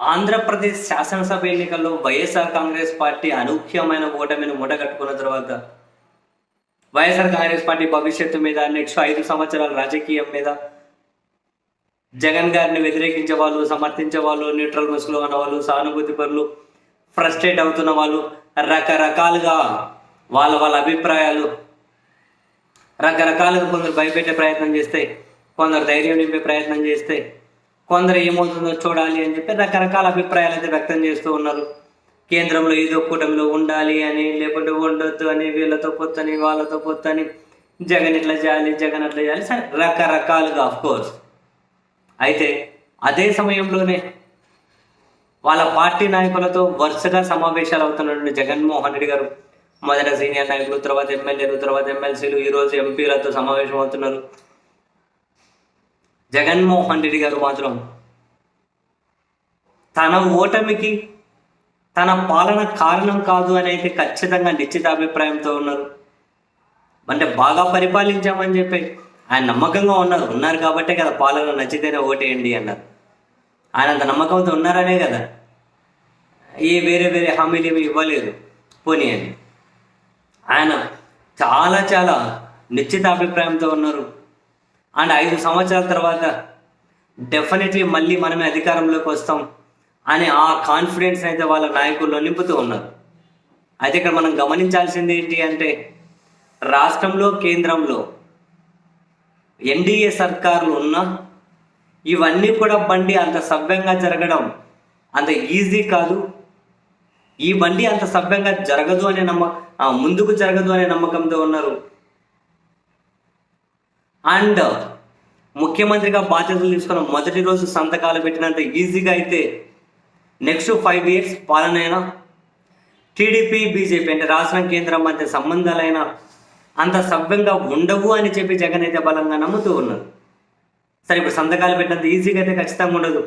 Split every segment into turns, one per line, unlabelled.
ఆంధ్రప్రదేశ్ శాసనసభ ఎన్నికల్లో వైఎస్ఆర్ కాంగ్రెస్ పార్టీ అనూహ్యమైన ఓటమిని మూటగట్టుకున్న తర్వాత వైఎస్ఆర్ కాంగ్రెస్ పార్టీ భవిష్యత్తు మీద నెక్స్ట్ ఐదు సంవత్సరాల రాజకీయం మీద జగన్ గారిని వ్యతిరేకించే వాళ్ళు సమర్థించే వాళ్ళు న్యూట్రల్ ముసుగులు ఉన్న వాళ్ళు సానుభూతి పరులు ఫ్రస్ట్రేట్ అవుతున్న వాళ్ళు రకరకాలుగా వాళ్ళ వాళ్ళ అభిప్రాయాలు రకరకాలుగా కొందరు భయపెట్టే ప్రయత్నం చేస్తే కొందరు ధైర్యం నింపే ప్రయత్నం చేస్తే కొందరు ఏమవుతుందో చూడాలి అని చెప్పి రకరకాల అభిప్రాయాలు అయితే వ్యక్తం చేస్తూ ఉన్నారు. కేంద్రంలో ఏదో కూటమిలో ఉండాలి అని లేకుంటే ఉండొద్దు అని వీళ్ళతో పొత్తని వాళ్ళతో పొత్తని జగన్ ఇట్లా చేయాలి జగన్ అట్లా చేయాలి సరే రకరకాలుగా కోర్స్ అయితే అదే సమయంలోనే వాళ్ళ పార్టీ నాయకులతో వరుసగా సమావేశాలు అవుతున్నటువంటి జగన్మోహన్ రెడ్డి గారు మొదట సీనియర్ నాయకులు తర్వాత ఎమ్మెల్యేలు తర్వాత ఎమ్మెల్సీలు ఈరోజు ఎంపీలతో సమావేశం అవుతున్నారు. జగన్మోహన్ రెడ్డి గారు మాత్రం తన ఓటమికి తన పాలన కారణం కాదు అని అయితే ఖచ్చితంగా నిశ్చిత అభిప్రాయంతో ఉన్నారు. అంటే బాగా పరిపాలించామని చెప్పి ఆయన నమ్మకంగా ఉన్నారు. ఉన్నారు కాబట్టే కదా పాలన నచ్చితేనే ఓటేయండి అన్నారు. ఆయన అంత నమ్మకంతో ఉన్నారనే కదా. ఏ వేరే వేరే హామీలు ఏమి ఇవ్వలేదు. పోనీ అని. ఆయన చాలా చాలా నిశ్చిత అభిప్రాయంతో ఉన్నారు. అండ్ ఐదు సంవత్సరాల తర్వాత డెఫినెట్లీ మళ్ళీ మనమే అధికారంలోకి వస్తాం అని ఆ కాన్ఫిడెన్స్ అయితే వాళ్ళ నాయకుల్లో నింపుతూ ఉన్నారు. అయితే ఇక్కడ మనం గమనించాల్సింది ఏంటి అంటే రాష్ట్రంలో కేంద్రంలో ఎన్డీఏ సర్కారులు ఉన్నా ఇవన్నీ కూడా బండి అంత సవ్యంగా జరగడం అంత ఈజీ కాదు. ఈ బండి అంత సవ్యంగా జరగదు అనే నమ్మ ముందుకు జరగదు అనే నమ్మకంతో ఉన్నారు. అండ్ ముఖ్యమంత్రిగా బాధ్యతలు తీసుకున్న మొదటి రోజు సంతకాలు పెట్టినంత ఈజీగా అయితే నెక్స్ట్ ఫైవ్ ఇయర్స్ పాలనైనా టీడీపీ బీజేపీ అంటే రాష్ట్రం కేంద్రం మధ్య సంబంధాలైనా అంత సవ్యంగా ఉండవు అని చెప్పి జగన్ అయితే బలంగా నమ్ముతూ ఉన్నారు. సరే ఇప్పుడు సంతకాలు పెట్టినంత ఈజీగా అయితే ఖచ్చితంగా ఉండదు.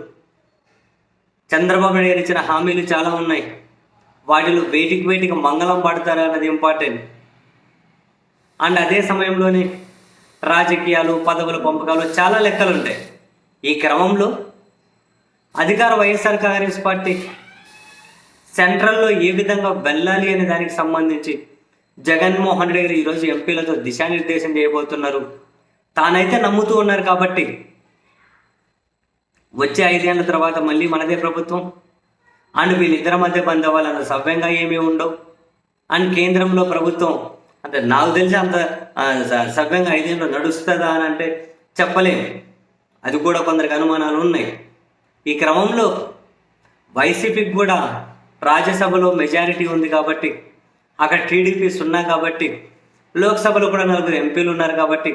చంద్రబాబు నాయుడు గారు ఇచ్చిన హామీలు చాలా ఉన్నాయి. వాటిలో వేటికి వేటికి మంగళం పడతారా అన్నది ఇంపార్టెంట్ అండ్ అదే సమయంలోనే రాజకీయాలు పదవుల పంపకాలు చాలా లెక్కలు ఉంటాయి ఈ క్రమంలో అధికార వైఎస్ఆర్ కాంగ్రెస్ పార్టీ సెంట్రల్లో ఏ విధంగా వెళ్ళాలి అనే దానికి సంబంధించి జగన్మోహన్ రెడ్డి గారు ఈరోజు ఎంపీలతో దిశానిర్దేశం చేయబోతున్నారు. తానైతే నమ్ముతూ ఉన్నారు కాబట్టి వచ్చే ఐదేళ్ళ తర్వాత మళ్ళీ మనదే ప్రభుత్వం. అండ్ వీళ్ళిద్దరి మధ్య బంధవాలు అంత సవ్యంగా ఏమీ ఉండవు. అండ్ కేంద్రంలో ప్రభుత్వం అంటే నాకు తెలిసి అంత సగంగా స- ఐదేళ్ళు నడుస్తుందా అని అంటే చెప్పలేము అది కూడా కొందరికి అనుమానాలు ఉన్నాయి. ఈ క్రమంలో వైసీపీకి కూడా రాజ్యసభలో మెజారిటీ ఉంది కాబట్టి అక్కడ టీడీపీ సున్నా కాబట్టి లోక్సభలో కూడా నలుగురు ఎంపీలు ఉన్నారు కాబట్టి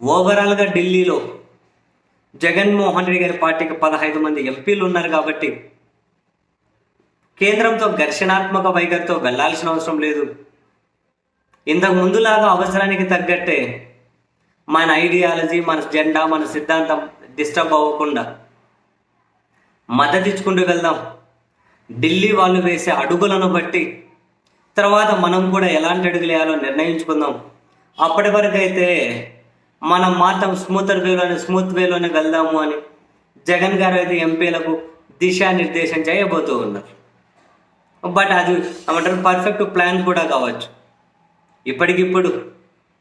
ఓవరాల్గా ఢిల్లీలో జగన్మోహన్ రెడ్డి గారి పార్టీకి పదహైదు మంది ఎంపీలు ఉన్నారు కాబట్టి కేంద్రంతో ఘర్షణాత్మక వైఖరితో వెళ్ళాల్సిన అవసరం లేదు. ఇంతకు ముందులాగా అవసరానికి తగ్గట్టే మన ఐడియాలజీ మన జెండా మన సిద్ధాంతం డిస్టర్బ్ అవ్వకుండా మద్దతు ఇచ్చుకుంటూ వెళ్దాం. ఢిల్లీ వాళ్ళు వేసే అడుగులను బట్టి తర్వాత మనం కూడా ఎలాంటి అడుగులు వేయాలో నిర్ణయించుకుందాం. అప్పటి వరకు అయితే మనం మాత్రం స్మూతర్ వేలోనే స్మూత్ వేలోనే వెళ్దాము అని జగన్ గారు అయితే ఎంపీలకు దిశానిర్దేశం చేయబోతూ ఉన్నారు. బట్ అది ఏమంటారు పర్ఫెక్ట్ ప్లాన్ కూడా కావచ్చు. ఇప్పటికిప్పుడు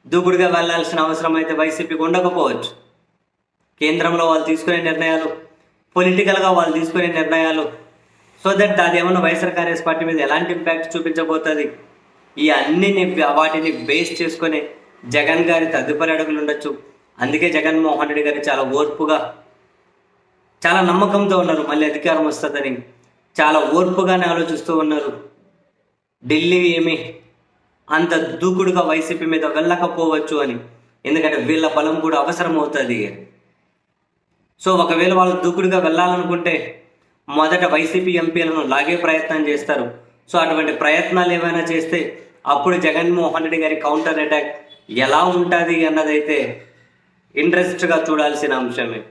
దూకుడుగా వెళ్ళాల్సిన అవసరం అయితే వైసీపీకి ఉండకపోవచ్చు. కేంద్రంలో వాళ్ళు తీసుకునే నిర్ణయాలు పొలిటికల్గా వాళ్ళు తీసుకునే నిర్ణయాలు సో దట్ అది ఏమన్నా వైఎస్ఆర్ కాంగ్రెస్ పార్టీ మీద ఎలాంటి ఇంపాక్ట్ చూపించబోతుంది? ఈ అన్నిని వాటిని బేస్ చేసుకొని జగన్ గారి తదుపరి అడుగులు ఉండొచ్చు. అందుకే జగన్మోహన్ రెడ్డి గారు చాలా ఓర్పుగా చాలా నమ్మకంతో ఉన్నారు. మళ్ళీ అధికారం వస్తుందని చాలా ఓర్పుగానే ఆలోచిస్తూ ఉన్నారు. ఢిల్లీ ఏమి అంత దూకుడుగా వైసీపీ మీద వెళ్ళకపోవచ్చు అని. ఎందుకంటే వీళ్ళ బలం కూడా అవసరం అవుతుంది సో ఒకవేళ వాళ్ళు దూకుడుగా వెళ్ళాలనుకుంటే మొదట వైసీపీ ఎంపీలను లాగే ప్రయత్నం చేస్తారు. సో అటువంటి ప్రయత్నాలు ఏమైనా చేస్తే అప్పుడు జగన్మోహన్ రెడ్డి గారి కౌంటర్ అటాక్ ఎలా ఉంటుంది అన్నదైతే ఇంట్రెస్ట్గా చూడాల్సిన అంశమే.